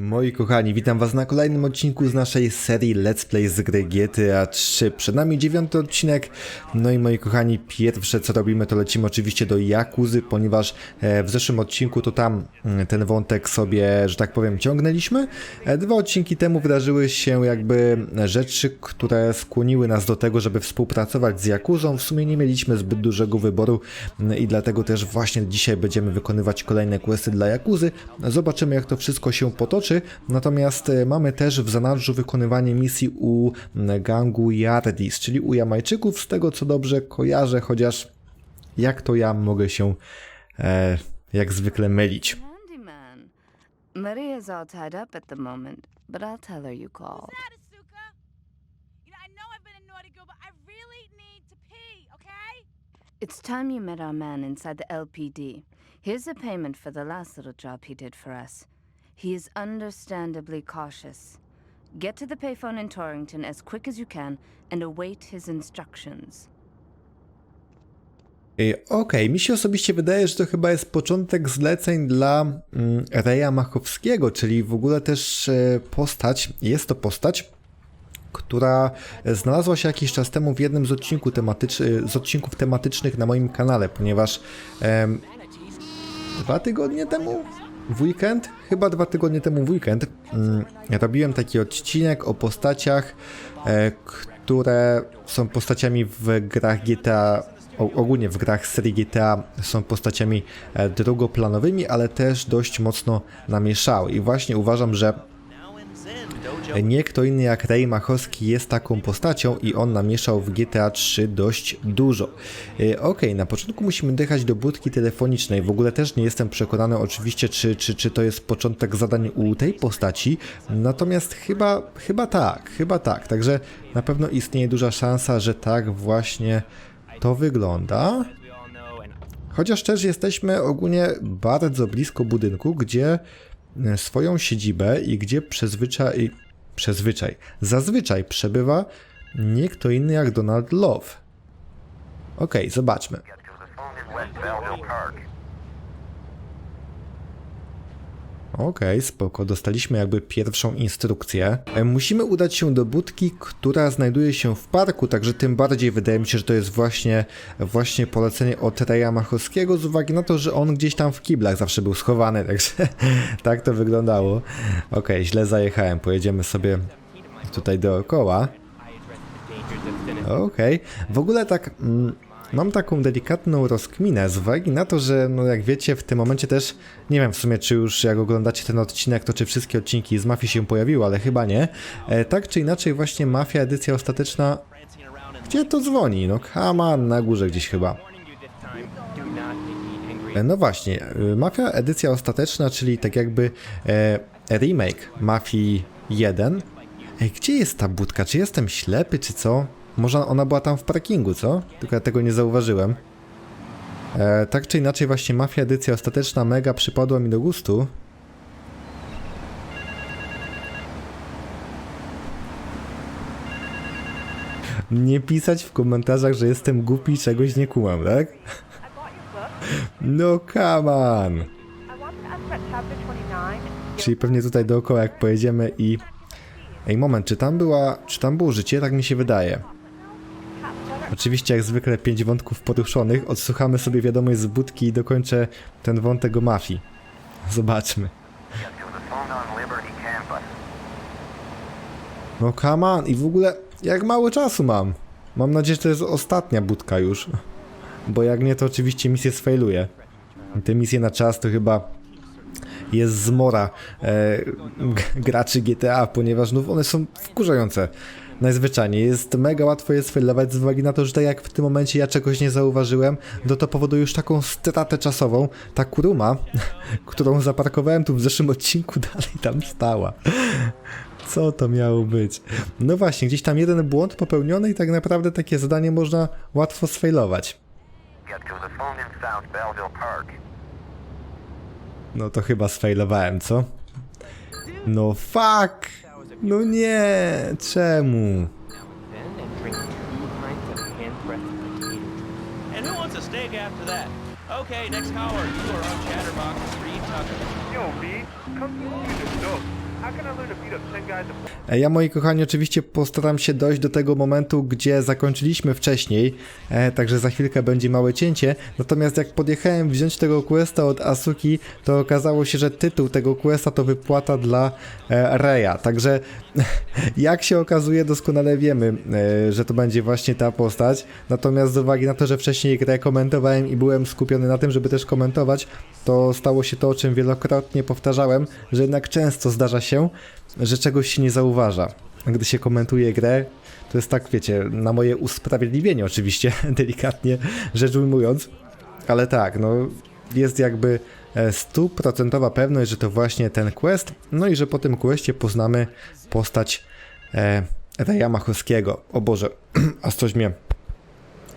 Moi kochani, witam was na kolejnym odcinku z naszej serii Let's Play z gry GTA 3. Przed nami dziewiąty odcinek, no i moi kochani, pierwsze co robimy to lecimy oczywiście do Jakuzy, ponieważ e, w zeszłym odcinku to tam mm, ten wątek sobie, że tak powiem, ciągnęliśmy. E, Dwa odcinki temu wydarzyły się jakby rzeczy, które skłoniły nas do tego, żeby współpracować z Jakuzą. W sumie nie mieliśmy zbyt dużego wyboru mm, i dlatego też właśnie dzisiaj będziemy wykonywać kolejne questy dla Jakuzy. Zobaczymy jak to wszystko się potoczy. Natomiast e, mamy też w zanadrzu wykonywanie misji u mm, gangu Yardis, czyli u Jamajczyków, z tego co dobrze kojarzę, chociaż jak to ja mogę się e, jak zwykle mylić. Handyman. Maria's all tied up at the moment, but I'll tell her you called. It's time you met our man inside the LPD. Here's a payment for the last little job he did for us. He is understandably cautious. Get to the payphone in Torrington as quick as you can and await his instructions. Okej, mi się osobiście wydaje, że to chyba jest początek zleceń dla mm, Reja Machowskiego, czyli w ogóle też e, postać, jest to postać, która znalazła się jakiś czas temu w jednym z, odcinku tematycz, z odcinków tematycznych na moim kanale, ponieważ em, dwa tygodnie temu w weekend, chyba dwa tygodnie temu w weekend, mm, robiłem taki odcinek o postaciach, e, które są postaciami w grach GTA, ogólnie w grach serii GTA są postaciami e, drugoplanowymi, ale też dość mocno namieszały. I właśnie uważam, że nie kto inny jak Ray Machowski jest taką postacią i on namieszał w GTA 3 dość dużo. E, Okej, na początku musimy dojechać do budki telefonicznej. W ogóle też nie jestem przekonany oczywiście, czy, czy, czy to jest początek zadań u tej postaci, natomiast chyba, chyba tak, chyba tak. Także na pewno istnieje duża szansa, że tak właśnie to wygląda. Chociaż też jesteśmy ogólnie bardzo blisko budynku, gdzie swoją siedzibę i gdzie przezwyczaj, przezwyczaj, zazwyczaj przebywa nie kto inny jak Donald Love. Okej, zobaczmy. Okej, spoko, dostaliśmy jakby pierwszą instrukcję. E, Musimy udać się do budki, która znajduje się w parku, także tym bardziej wydaje mi się, że to jest właśnie, właśnie polecenie od Reja Machowskiego, z uwagi na to, że on gdzieś tam w kiblach zawsze był schowany, także tak to wyglądało. Okej, źle zajechałem, pojedziemy sobie tutaj dookoła. Okej, w ogóle tak... Mm, Mam taką delikatną rozkminę z uwagi na to, że no jak wiecie w tym momencie też, nie wiem w sumie czy już jak oglądacie ten odcinek, to czy wszystkie odcinki z Mafii się pojawiły, ale chyba nie. E, tak czy inaczej właśnie Mafia edycja ostateczna, gdzie to dzwoni? No on, na górze gdzieś chyba. E, No właśnie, e, Mafia edycja ostateczna, czyli tak jakby e, remake Mafii 1. Ej, gdzie jest ta budka? Czy jestem ślepy, czy co? Może ona była tam w parkingu, co? Tylko ja tego nie zauważyłem. E, tak czy inaczej, właśnie Mafia edycja ostateczna mega przypadła mi do gustu. Nie pisać w komentarzach, że jestem głupi i czegoś nie kumam, tak? No come on! I want to ask about chapter 29. Czyli pewnie tutaj dookoła jak pojedziemy i... Ej, moment, czy tam była... Czy tam było życie? Tak mi się wydaje. Oczywiście jak zwykle pięć wątków poruszonych. Odsłuchamy sobie wiadomość z budki i dokończę ten wątek o mafii. Zobaczmy. No come on. I w ogóle jak mało czasu mam. Mam nadzieję, że to jest ostatnia budka już. Bo jak nie, to oczywiście misję sfailuję. Te misje na czas to chyba jest zmora e, graczy GTA, ponieważ no, one są wkurzające. Najzwyczajniej jest mega łatwo je sfailować z uwagi na to, że tak jak w tym momencie ja czegoś nie zauważyłem, no to powoduje już taką stratę czasową. Ta kuruma, którą zaparkowałem tu w zeszłym odcinku, dalej tam stała. Co to miało być? No właśnie, gdzieś tam jeden błąd popełniony i tak naprawdę takie zadanie można łatwo sfailować. No to chyba sfailowałem, co? No fuck! No nie! Czemu? Okay, next caller. You are on Chatterbox Street Tucker. Yo, B, come to beat up 10 guys at Ja, moi kochani, oczywiście postaram się dojść do tego momentu, gdzie zakończyliśmy wcześniej, e, także za chwilkę będzie małe cięcie. Natomiast jak podjechałem wziąć tego questa od Asuki, to okazało się, że tytuł tego questa to wypłata dla e, Reya. Także jak się okazuje, doskonale wiemy, e, że to będzie właśnie ta postać. Natomiast z uwagi na to, że wcześniej grę komentowałem i byłem skupiony na tym, żeby też komentować, to stało się to, o czym wielokrotnie powtarzałem, że jednak często zdarza się, że czegoś się nie zauważa. Gdy się komentuje grę, to jest tak, wiecie, na moje usprawiedliwienie oczywiście, delikatnie rzecz ujmując, ale tak, no jest jakby e, stuprocentowa pewność, że to właśnie ten quest, no i że po tym questie poznamy postać e, Reja Machowskiego. O Boże, aż coś mnie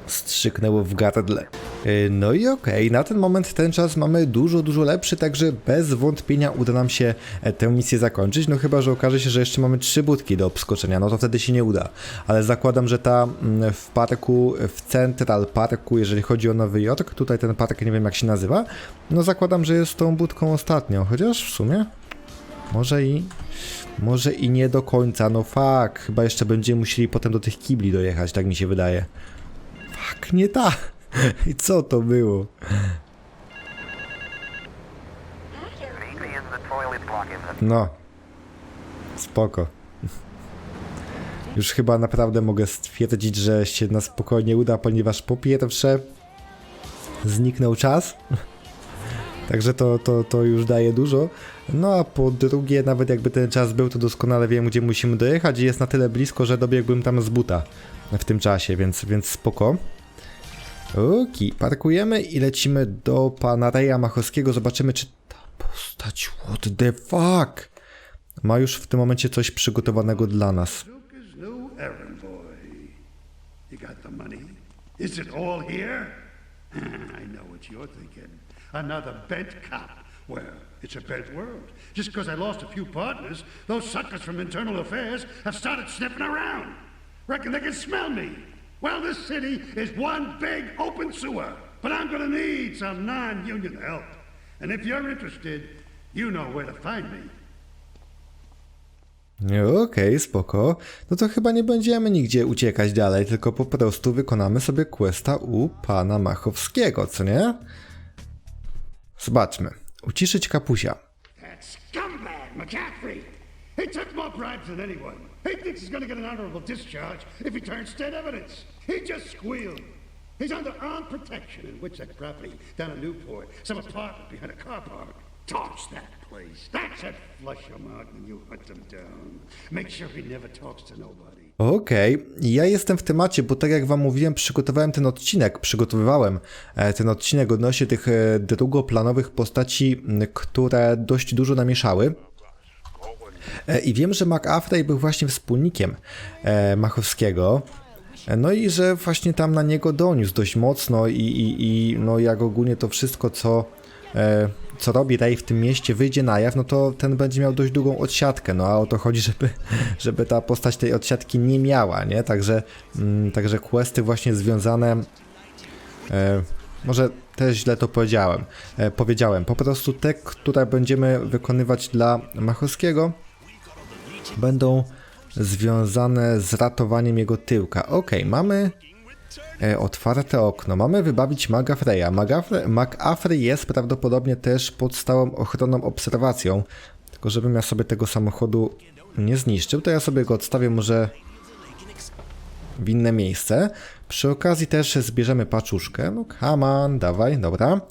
strzyknęło w gardle. Yy, No i okej, na ten moment ten czas mamy dużo, dużo lepszy, także bez wątpienia uda nam się e, tę misję zakończyć, no chyba, że okaże się, że jeszcze mamy trzy budki do obskoczenia, no to wtedy się nie uda. Ale zakładam, że ta mm, w parku, w Central Parku, jeżeli chodzi o Nowy Jork, tutaj ten park nie wiem jak się nazywa, no zakładam, że jest tą budką ostatnią, chociaż w sumie może i... Może i nie do końca, no fuck, chyba jeszcze będziemy musieli potem do tych kibli dojechać, tak mi się wydaje. Fuck, nie ta. I co to było? No. Spoko. Już chyba naprawdę mogę stwierdzić, że się na spokojnie uda, ponieważ po pierwsze zniknął czas. Także to, to, to już daje dużo. No a po drugie, nawet jakby ten czas był, to doskonale wiem, gdzie musimy dojechać i jest na tyle blisko, że dobiegłbym tam z buta w tym czasie, więc, więc spoko. Oki, parkujemy i lecimy do pana Reja Machowskiego. Zobaczymy, czy ta postać, what the fuck, ma już w tym momencie coś przygotowanego dla nas. Well, it's a bent world. Just because I lost a few partners, those suckers from internal affairs have started sniffing around. Reckon they can smell me. Well, this city is one big open sewer, but I'm gonna need some non-union help. And if you're interested, you know where to find me. Okej, spoko. No to chyba nie będziemy nigdzie uciekać dalej, tylko po prostu wykonamy sobie questa u pana Machowskiego, co nie? Zobaczmy. Uciszyć kapusia. That scumbag, McCaffrey! He took more bribes than anyone. He thinks he's get an honorable discharge if he turns state evidence. He just squealed. He's under armed protection in Witchett property down in Newport, some apartment behind a car park. That place. That's it. Flush him out when you hunt him down. Make sure he never talks to nobody. Okej, ja jestem w temacie, bo tak jak wam mówiłem, przygotowałem ten odcinek, przygotowywałem e, ten odcinek odnośnie tych e, drugoplanowych postaci, które dość dużo namieszały. E, I wiem, że McAfee był właśnie wspólnikiem e, Machowskiego. E, No i że właśnie tam na niego doniósł dość mocno i, i, i no jak ogólnie to wszystko, co, co robi Ray w tym mieście wyjdzie na jaw, no to ten będzie miał dość długą odsiadkę, no a o to chodzi, żeby, żeby ta postać tej odsiadki nie miała, nie? Także, mm, także questy właśnie związane może też źle to powiedziałem. Powiedziałem. Po prostu te, które będziemy wykonywać dla Machowskiego, będą związane z ratowaniem jego tyłka. Ok, mamy e, otwarte okno. Mamy wybawić Maga Freya. Jest prawdopodobnie też pod stałą ochroną obserwacją. Tylko żebym ja sobie tego samochodu nie zniszczył, to ja sobie go odstawię może w inne miejsce. Przy okazji też zbierzemy paczuszkę. No come on, dawaj, dobra.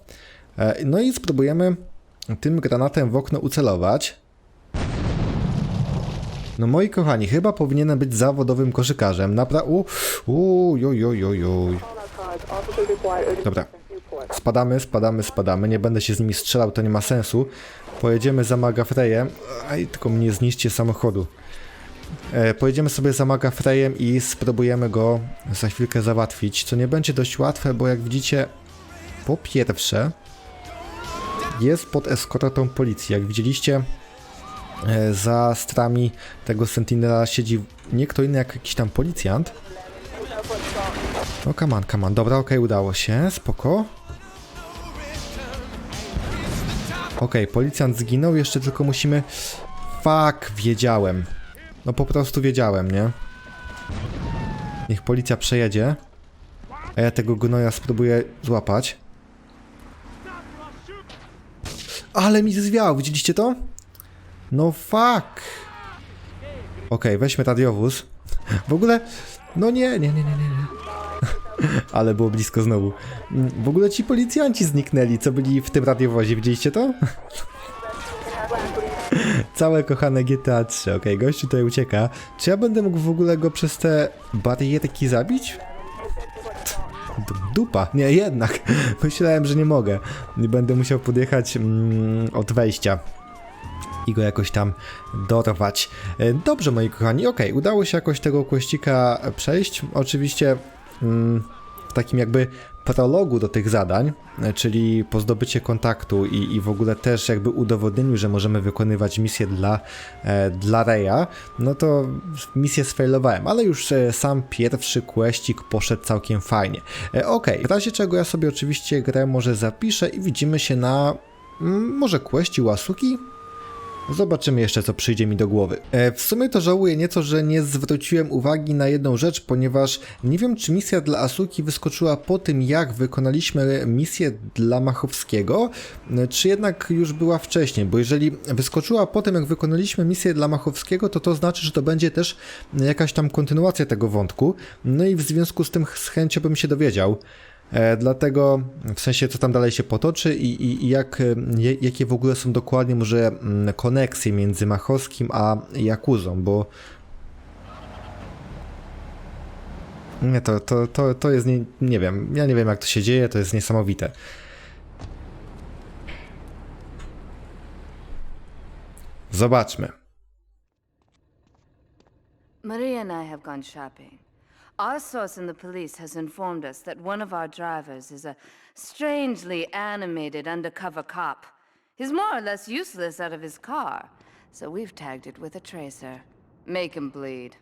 E, No i spróbujemy tym granatem w okno ucelować. No moi kochani, chyba powinienem być zawodowym koszykarzem. Napra... U, u, joj, joj. Dobra. Spadamy, spadamy, spadamy. Nie będę się z nimi strzelał, to nie ma sensu. Pojedziemy za Magafrejem. Aj, tylko mnie zniszcie samochodu. E, pojedziemy sobie za Magafrejem i spróbujemy go za chwilkę załatwić, co nie będzie dość łatwe, bo jak widzicie, po pierwsze jest pod eskortą policji. Jak widzieliście, za strami tego Sentinela siedzi nie kto inny jak jakiś tam policjant. No come on, come on. Dobra, okej, udało się, spoko. Okej, policjant zginął, jeszcze tylko musimy fuck, wiedziałem. No po prostu wiedziałem, nie? Niech policja przejedzie. A ja tego gnoja spróbuję złapać. Ale mi zwiał, widzieliście to? No fuck. Okej, weźmy radiowóz. W ogóle, no nie, nie, nie, nie, nie. nie. Ale było blisko znowu. W ogóle ci policjanci zniknęli, co byli w tym radiowozie, widzieliście to? Całe kochane GTA 3, okej, gościu tutaj ucieka. Czy ja będę mógł w ogóle go przez te barierki zabić? Dupa, nie, jednak. Myślałem, że nie mogę. Będę musiał podjechać mm, od wejścia i go jakoś tam dorwać. E, Dobrze, moi kochani, okej, udało się jakoś tego kłościka przejść. Oczywiście mm, w takim jakby prologu do tych zadań, e, czyli po zdobycie kontaktu i, i w ogóle też jakby udowodnieniu, że możemy wykonywać misję dla, e, dla Reya, no to misję sfailowałem, ale już e, sam pierwszy kłeścik poszedł całkiem fajnie. E, Okej, w razie czego ja sobie oczywiście grę może zapiszę i widzimy się na mm, może kłeści Łasuki? Zobaczymy jeszcze, co przyjdzie mi do głowy. E, w sumie to żałuję nieco, że nie zwróciłem uwagi na jedną rzecz, ponieważ nie wiem, czy misja dla Asuki wyskoczyła po tym, jak wykonaliśmy misję dla Machowskiego, e, czy jednak już była wcześniej, bo jeżeli wyskoczyła po tym, jak wykonaliśmy misję dla Machowskiego, to to znaczy, że to będzie też jakaś tam kontynuacja tego wątku, no i w związku z tym z chęcią bym się dowiedział. E, dlatego w sensie co tam dalej się potoczy i, i, i jak, e, jakie w ogóle są dokładnie może mm, koneksje między Machowskim a Jakuzą, bo nie, to, to, to, to jest, nie, nie wiem, ja nie wiem jak to się dzieje, to jest niesamowite. Zobaczmy. Maria and I have gone shopping. Our source in the police has informed us that one of our drivers is a strangely animated undercover cop. He's more or less useless out of his car, so we've tagged it with a tracer. Make him bleed.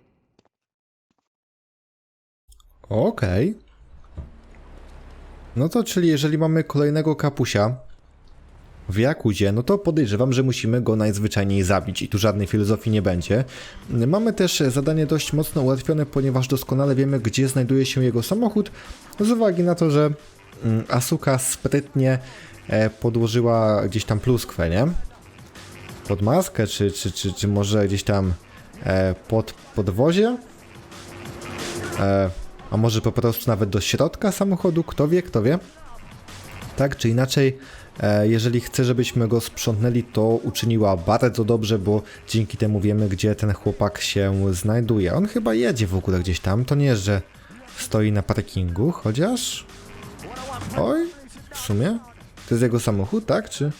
Okej. No to czyli jeżeli mamy kolejnego kapusia w Jakuzie, no to podejrzewam, że musimy go najzwyczajniej zabić i tu żadnej filozofii nie będzie. Mamy też zadanie dość mocno ułatwione, ponieważ doskonale wiemy, gdzie znajduje się jego samochód, z uwagi na to, że mm, Asuka sprytnie e, podłożyła gdzieś tam pluskwę, nie? Pod maskę, czy, czy, czy, czy może gdzieś tam e, pod podwozie? E, a może po prostu nawet do środka samochodu, kto wie, kto wie. Tak czy inaczej, jeżeli chce, żebyśmy go sprzątnęli, to uczyniła bardzo dobrze, bo dzięki temu wiemy, gdzie ten chłopak się znajduje. On chyba jedzie w ogóle gdzieś tam, to nie, że stoi na parkingu, chociaż... Oj, w sumie? To jest jego samochód, tak? Czy...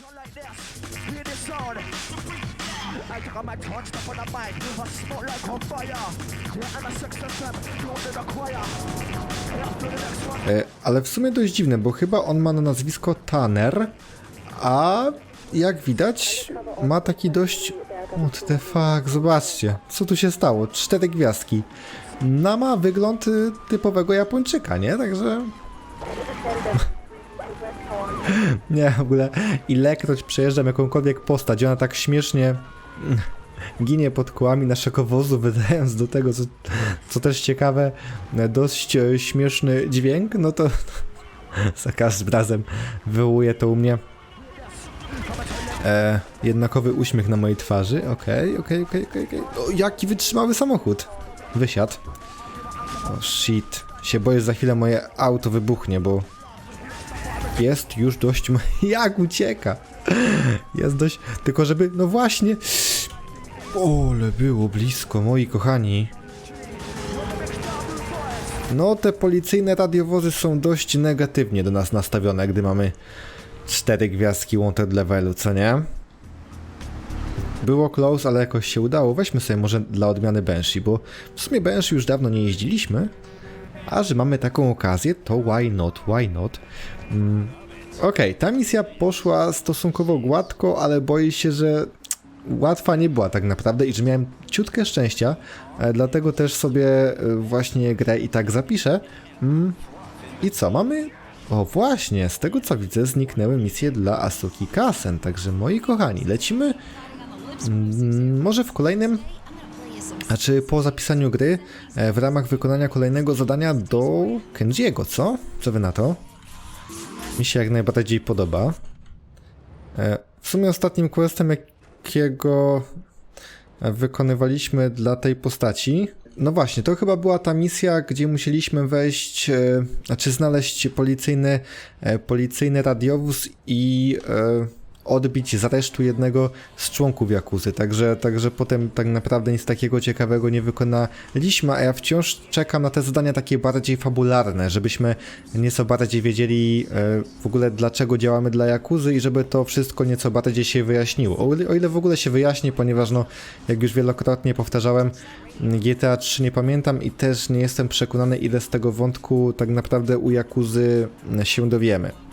E, ale w sumie dość dziwne, bo chyba on ma na nazwisko Tanner, a jak widać ma taki dość... What the fuck, zobaczcie, co tu się stało, cztery gwiazdki. No ma wygląd y, typowego Japończyka, nie? Także... nie, w ogóle ilekroć przejeżdżam jakąkolwiek postać, ona tak śmiesznie ginie pod kołami naszego wozu, wydając do tego, co, co też ciekawe, dość e, śmieszny dźwięk, no to za każdym razem wywołuje to u mnie e, jednakowy uśmiech na mojej twarzy. Okej, okej, okej, okej, okej. O, jaki wytrzymały samochód. Wysiadł. O shit. Się boję, za chwilę moje auto wybuchnie, bo jest już dość... Jak ucieka. Jest dość... Tylko żeby... No właśnie... Ole, było blisko, moi kochani. No, te policyjne radiowozy są dość negatywnie do nas nastawione, gdy mamy cztery gwiazdki wanted levelu, co nie? Było close, ale jakoś się udało. Weźmy sobie może dla odmiany Banshee, bo w sumie Banshee już dawno nie jeździliśmy, a że mamy taką okazję, to why not, why not? Mm. Okej, ta misja poszła stosunkowo gładko, ale boję się, że łatwa nie była tak naprawdę i że miałem ciutkę szczęścia, e, dlatego też sobie e, właśnie grę i tak zapiszę. Mm. I co, mamy... O właśnie, z tego co widzę zniknęły misje dla Asuki Kasen, także moi kochani, lecimy Mm, Może w kolejnym, znaczy po zapisaniu gry, e, w ramach wykonania kolejnego zadania do Kenjiego, co? Co wy na to? Mi się jak najbardziej podoba. W sumie ostatnim questem, jakiego wykonywaliśmy dla tej postaci. No właśnie, to chyba była ta misja, gdzie musieliśmy wejść, e, znaczy znaleźć policyjny, e, policyjny radiowóz i e, odbić z aresztu jednego z członków Jakuzy. Także, także potem tak naprawdę nic takiego ciekawego nie wykonaliśmy, a ja wciąż czekam na te zadania takie bardziej fabularne, żebyśmy nieco bardziej wiedzieli e, w ogóle dlaczego działamy dla Jakuzy i żeby to wszystko nieco bardziej się wyjaśniło. O ile, o ile w ogóle się wyjaśni, ponieważ no, jak już wielokrotnie powtarzałem, GTA 3 nie pamiętam i też nie jestem przekonany ile z tego wątku tak naprawdę u Jakuzy się dowiemy.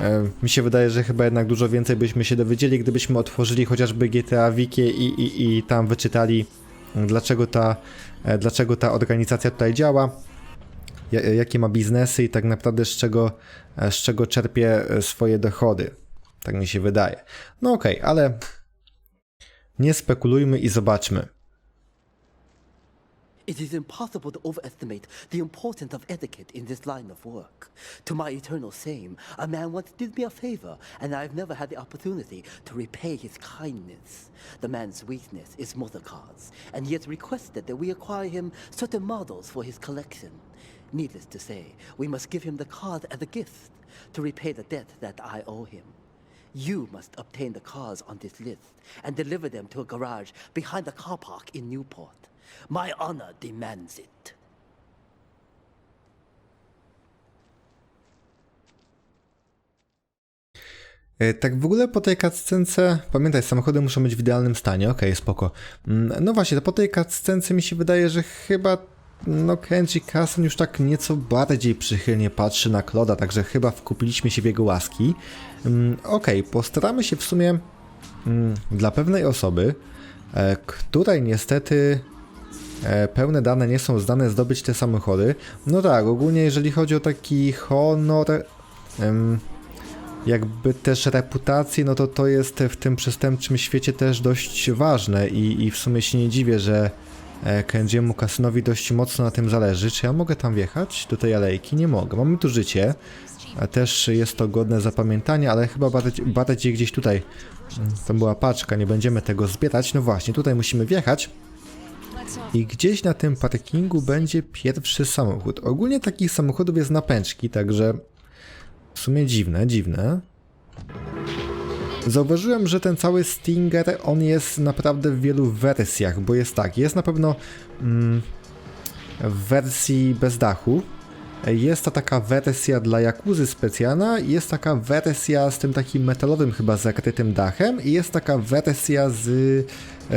E, Mi się wydaje, że chyba jednak dużo więcej byśmy się dowiedzieli, gdybyśmy otworzyli chociażby GTA Wiki i, i, i tam wyczytali, dlaczego ta, e, dlaczego ta organizacja tutaj działa, ja- jakie ma biznesy i tak naprawdę z czego, e, z czego czerpie e, swoje dochody. Tak mi się wydaje. No okej, ale nie spekulujmy i zobaczmy. It is impossible to overestimate the importance of etiquette in this line of work. To my eternal shame, a man once did me a favor, and I've never had the opportunity to repay his kindness. The man's weakness is motor cars, and he has requested that we acquire him certain models for his collection. Needless to say, we must give him the cars as a gift to repay the debt that I owe him. You must obtain the cars on this list and deliver them to a garage behind the car park in Newport. My honor demands it. E, Tak w ogóle po tej cutscence, pamiętaj, samochody muszą być w idealnym stanie, okej, spoko. Mm, No właśnie, to po tej cutscence mi się wydaje, że chyba no Kenji Kasen już tak nieco bardziej przychylnie patrzy na Kloda, także chyba wkupiliśmy się w jego łaski. Mm, Okej, postaramy się w sumie mm, dla pewnej osoby, e, której niestety pełne dane nie są zdane zdobyć te samochody. No tak, ogólnie jeżeli chodzi o taki honor, jakby też reputację, no to to jest w tym przestępczym świecie też dość ważne i, i w sumie się nie dziwię, że e, Kenjiemu Kasynowi dość mocno na tym zależy. Czy ja mogę tam wjechać do tej alejki? Nie mogę. Mamy tu życie. Też jest to godne zapamiętania, ale chyba bardziej, bardziej gdzieś tutaj. mm, Tam była paczka, nie będziemy tego zbierać. No właśnie, tutaj musimy wjechać. I gdzieś na tym parkingu będzie pierwszy samochód. Ogólnie takich samochodów jest na pęczki, także w sumie dziwne, dziwne. Zauważyłem, że ten cały Stinger, on jest naprawdę w wielu wersjach, bo jest tak, jest na pewno mm, w wersji bez dachu, jest ta taka wersja dla Jakuzy specjalna, jest taka wersja z tym takim metalowym chyba zakrytym dachem i jest taka wersja z,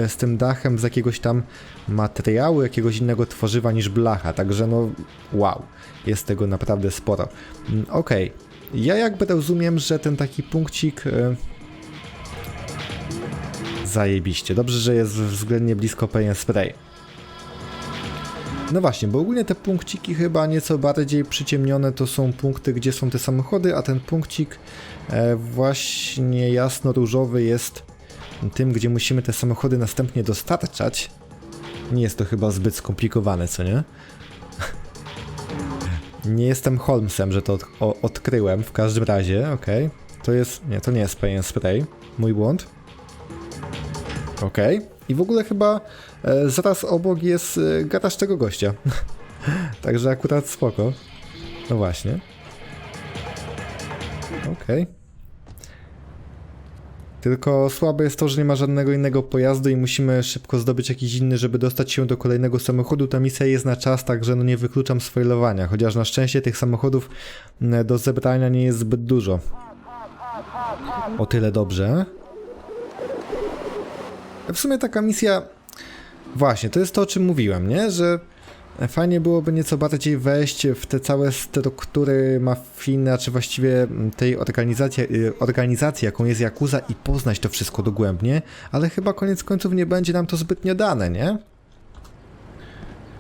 z tym dachem z jakiegoś tam materiału, jakiegoś innego tworzywa niż blacha, także no wow, jest tego naprawdę sporo. Mm, Okej, ja jakby rozumiem, że ten taki punkcik... E, zajebiście, dobrze, że jest względnie blisko Pain Spray. No właśnie, bo ogólnie te punkciki chyba nieco bardziej przyciemnione to są punkty, gdzie są te samochody, a ten punkcik e, właśnie jasno-różowy jest tym, gdzie musimy te samochody następnie dostarczać. Nie jest to chyba zbyt skomplikowane, co nie? nie jestem Holmesem, że to od, odkryłem w każdym razie, okej. To jest, nie, to nie jest Pain Spray, mój błąd. Okej. I w ogóle chyba e, zaraz obok jest e, garaż tego gościa. Także akurat spoko. No właśnie. Okej. Tylko słabe jest to, że nie ma żadnego innego pojazdu i musimy szybko zdobyć jakiś inny, żeby dostać się do kolejnego samochodu. Ta misja jest na czas, także no nie wykluczam spoilowania. Chociaż na szczęście tych samochodów do zebrania nie jest zbyt dużo. O tyle dobrze. W sumie taka misja. Właśnie, to jest to, o czym mówiłem, nie? Że fajnie byłoby nieco bardziej wejść w te całe struktury mafijne, czy właściwie tej organizacji, y, organizacji, jaką jest Yakuza i poznać to wszystko dogłębnie, ale chyba koniec końców nie będzie nam to zbytnio dane, nie?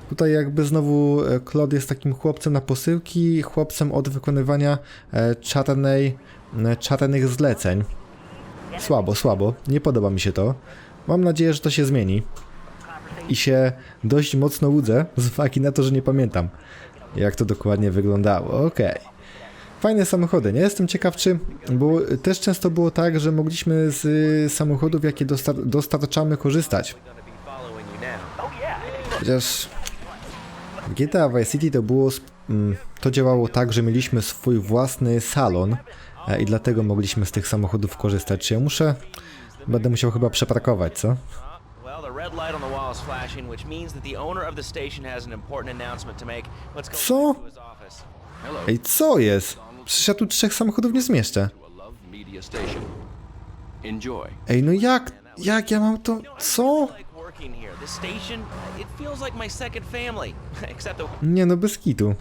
Tutaj jakby znowu e, Claude jest takim chłopcem na posyłki, chłopcem od wykonywania e, czarnej, e, czarnych zleceń. Słabo, słabo. Nie podoba mi się to. Mam nadzieję, że to się zmieni. I się dość mocno łudzę, z uwagi na to, że nie pamiętam, jak to dokładnie wyglądało. Okej. Fajne samochody, nie? Jestem ciekaw, czy... Bo też często było tak, że mogliśmy z samochodów, jakie dostar dostarczamy, korzystać. Chociaż GTA Vice City to było, mm, to działało tak, że mieliśmy swój własny salon e, i dlatego mogliśmy z tych samochodów korzystać. Czy ja muszę, będę musiał chyba przeparkować, co? Is flashing, which means that the owner of the station has an important announcement to make. Let's go Co? to his office. Ej, co jest? Przecież ja tu trzech samochodów nie zmieszczę. Media station. Enjoy. Ej, no jak, jak ja mam to, co? Like working here. This station, it feels like my second family. Except that Nie no, bez kitu.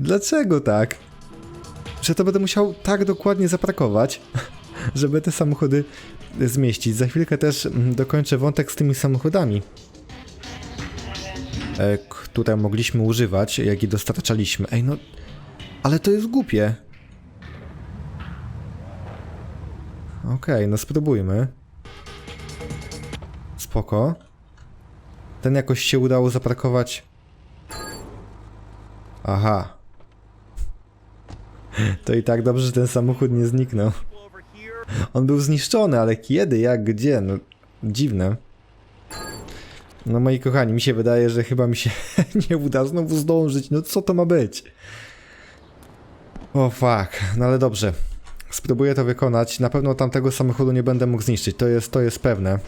Dlaczego tak? Że to będę musiał tak dokładnie zaparkować, żeby te samochody zmieścić. Za chwilkę też mm, dokończę wątek z tymi samochodami, e, które mogliśmy używać, jak je dostarczaliśmy. Ej, no, ale to jest głupie. Okej, no spróbujmy. Spoko. Ten jakoś się udało zaparkować. Aha. To i tak dobrze, że ten samochód nie zniknął. On był zniszczony, ale kiedy, jak, gdzie? No, dziwne. No moi kochani, mi się wydaje, że chyba mi się nie uda znowu zdążyć. No co to ma być? O fuck, no ale dobrze. Spróbuję to wykonać. Na pewno tamtego samochodu nie będę mógł zniszczyć. To jest, to jest pewne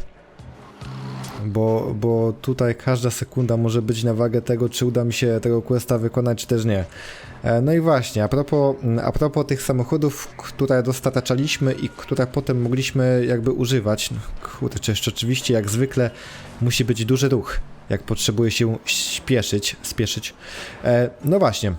bo, bo tutaj każda sekunda może być na wagę tego, czy uda mi się tego questa wykonać, czy też nie. E, No i właśnie, a propos, a propos tych samochodów, które dostarczaliśmy i które potem mogliśmy jakby używać, no jeszcze oczywiście jak zwykle musi być duży ruch, jak potrzebuje się śpieszyć, spieszyć. E, No właśnie,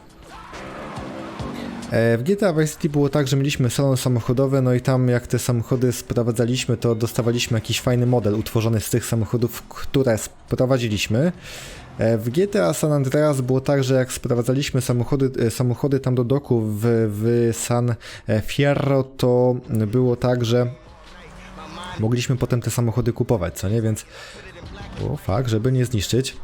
W GTA Vice City było tak, że mieliśmy salon samochodowy, no i tam jak te samochody sprowadzaliśmy, to dostawaliśmy jakiś fajny model utworzony z tych samochodów, które sprowadziliśmy. E, W GTA San Andreas było tak, że jak sprowadzaliśmy samochody, e, samochody tam do doku w, w San Fierro, to było tak, że mogliśmy potem te samochody kupować, co nie? Więc o fakt, żeby nie zniszczyć.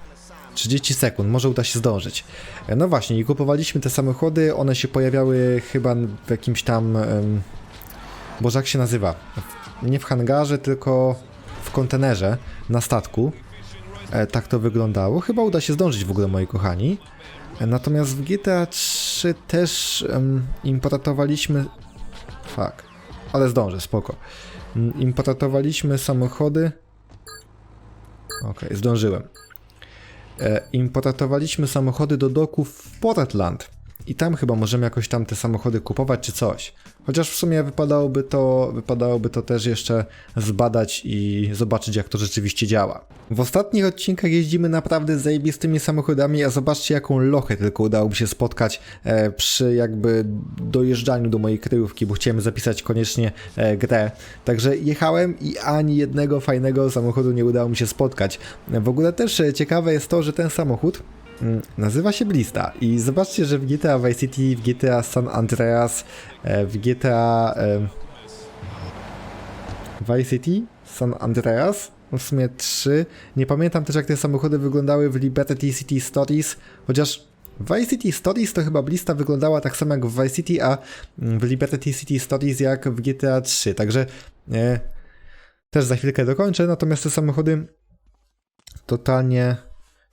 30 sekund, może uda się zdążyć. E, No właśnie, i kupowaliśmy te samochody, one się pojawiały chyba w jakimś tam... Um, Boże, jak się nazywa? Nie w hangarze, tylko w kontenerze na statku. E, tak to wyglądało. Chyba uda się zdążyć w ogóle, moi kochani. E, Natomiast w GTA 3 też importowaliśmy... Fuck. Ale zdążę, spoko. Importowaliśmy samochody... Okej, zdążyłem e, importowaliśmy samochody do doków w Portland. I tam chyba możemy jakoś tam te samochody kupować czy coś. Chociaż w sumie wypadałoby to, wypadałoby to też jeszcze zbadać i zobaczyć jak to rzeczywiście działa. W ostatnich odcinkach jeździmy naprawdę zajebistymi samochodami, a zobaczcie jaką lochę tylko udało mi się spotkać e, przy jakby dojeżdżaniu do mojej kryjówki, bo chciałem zapisać koniecznie e, grę. Także jechałem i ani jednego fajnego samochodu nie udało mi się spotkać. W ogóle też e, ciekawe jest to, że ten samochód Nazywa się Blista i zobaczcie, że w GTA Vice City, w GTA San Andreas, e, w GTA e, Vice City, San Andreas, w sumie trzy. Nie pamiętam też jak te samochody wyglądały w Liberty City Stories, chociaż w Vice City Stories to chyba Blista wyglądała tak samo jak w Vice City, a mm, w Liberty City Stories jak w GTA 3, także e, też za chwilkę dokończę, natomiast te samochody totalnie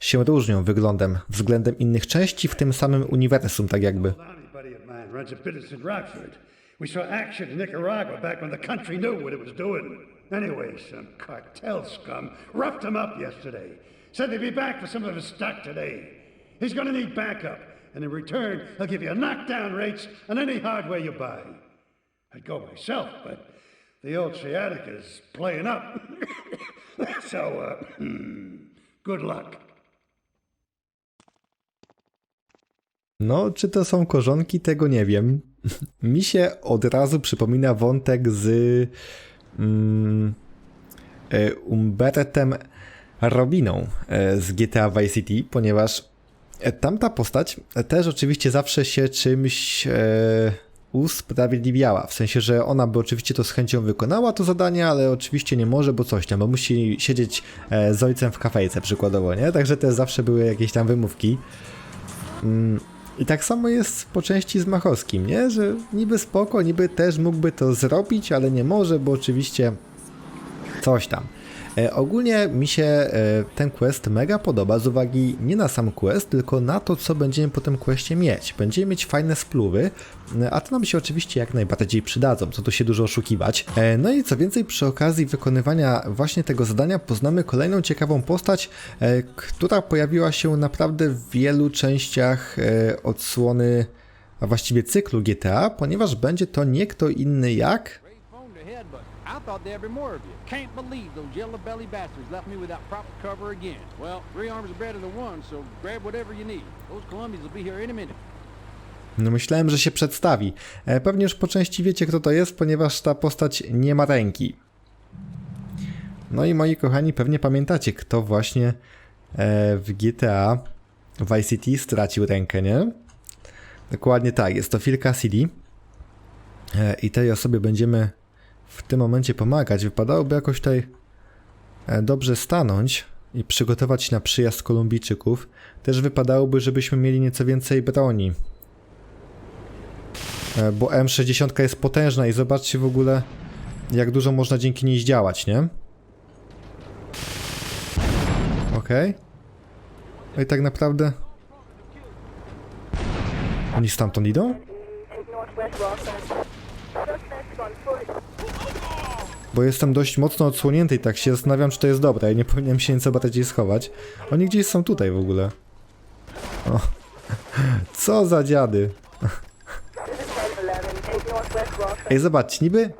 się różnią wyglądem względem innych części w tym samym uniwersum, tak jakby. Lonnie buddy of mine runs a business in Rockford. We saw action in Nicaragua back when the country knew what it was doing. Anyway, some cartel scum roughed him up yesterday. Said they'd be back for some of his stock today. He's gonna need backup, and in return, give you knockdown rates on any hardware you buy. I'd go myself, but the old sciatica is playing up. so, uh, good luck. No, czy to są korzonki, tego nie wiem. Mi się od razu przypomina wątek z e, Umbertem Robiną e, z GTA Vice City, ponieważ e, tamta postać też oczywiście zawsze się czymś e, usprawiedliwiała. W sensie, że ona by oczywiście to z chęcią wykonała to zadanie, ale oczywiście nie może, bo coś tam, bo musi siedzieć z ojcem w kafejce przykładowo, nie? Także te zawsze były jakieś tam wymówki. Mm, I tak samo jest po części z Machowskim, nie? Że niby spoko, niby też mógłby to zrobić, ale nie może, bo oczywiście coś tam. E, ogólnie mi się e, ten quest mega podoba z uwagi nie na sam quest, tylko na to, co będziemy po tym questie mieć. Będziemy mieć fajne spluwy, e, a to nam się oczywiście jak najbardziej przydadzą, co tu się dużo oszukiwać. No i co więcej, przy okazji wykonywania właśnie tego zadania poznamy kolejną ciekawą postać, która pojawiła się naprawdę w wielu częściach odsłony, a właściwie cyklu GTA, ponieważ będzie to nie kto inny jak... phone to head, but I thought there'd be more of you. Can't believe those yellow belly bastards left me without proper cover again. Well, three arms are better than one, so grab whatever you need. Those Colombians will be here any minute. No myślałem, że się przedstawi. E, Pewnie już po części wiecie kto to jest, ponieważ ta postać nie ma ręki. No i moi kochani, pewnie pamiętacie, kto właśnie e, w GTA Vice City stracił rękę, nie? Dokładnie tak, jest to Phil Cassidy. E, I tej osobie będziemy w tym momencie pomagać. Wypadałoby jakoś tutaj e, dobrze stanąć i przygotować się na przyjazd Kolumbijczyków. Też wypadałoby, żebyśmy mieli nieco więcej broni. E, Bo M60 jest potężna i zobaczcie w ogóle, jak dużo można dzięki niej zdziałać, nie? Okej. No i tak naprawdę... Oni stamtąd idą? Bo jestem dość mocno odsłonięty i tak się zastanawiam, czy to jest dobre. Ja nie powinienem się nieco bardziej schować. Oni gdzieś są tutaj w ogóle. O. Co za dziady. Ej, zobaczcie, niby...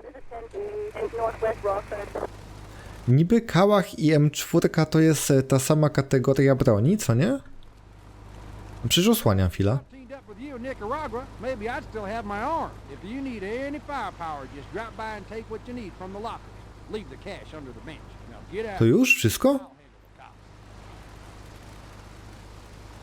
Niby Kałach i M4 to jest e, ta sama kategoria broni, co nie? Przecież osłaniam chwilę. Nicaragua, maybe I'd still have my arm. If you need any firepower, just drop by and take what you need from the. Leave the cash under the bench. Now get out. To już? Wszystko?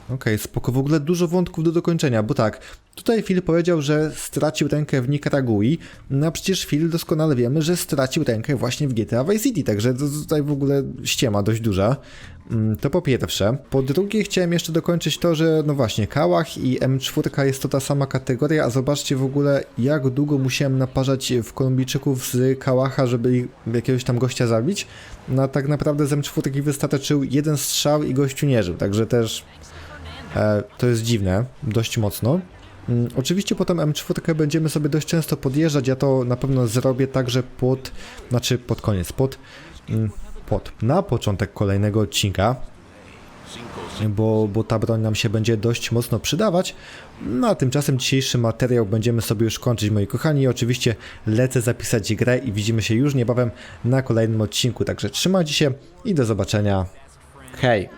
Okej, spoko. W ogóle dużo wątków do dokończenia, bo tak, tutaj Phil powiedział, że stracił rękę w Nikaragui, no a przecież Phil doskonale wiemy, że stracił rękę właśnie w GTA Vice City, także tutaj w ogóle ściema dość duża. Mm, To po pierwsze. Po drugie chciałem jeszcze dokończyć to, że no właśnie, Kałach i M4 jest to ta sama kategoria, a zobaczcie w ogóle jak długo musiałem naparzać w Kolumbijczyków z Kałacha, żeby jakiegoś tam gościa zabić. No a tak naprawdę z M4 wystarczył jeden strzał i gościu nie żył, także też to jest dziwne, dość mocno. Mm, Oczywiście potem M4 będziemy sobie dość często podjeżdżać, ja to na pewno zrobię także pod, znaczy pod koniec, pod, mm, pod, na początek kolejnego odcinka, bo, bo ta broń nam się będzie dość mocno przydawać. No a tymczasem dzisiejszy materiał będziemy sobie już kończyć, moi kochani. Oczywiście lecę zapisać grę i widzimy się już niebawem na kolejnym odcinku, także trzymajcie się i do zobaczenia. Hej!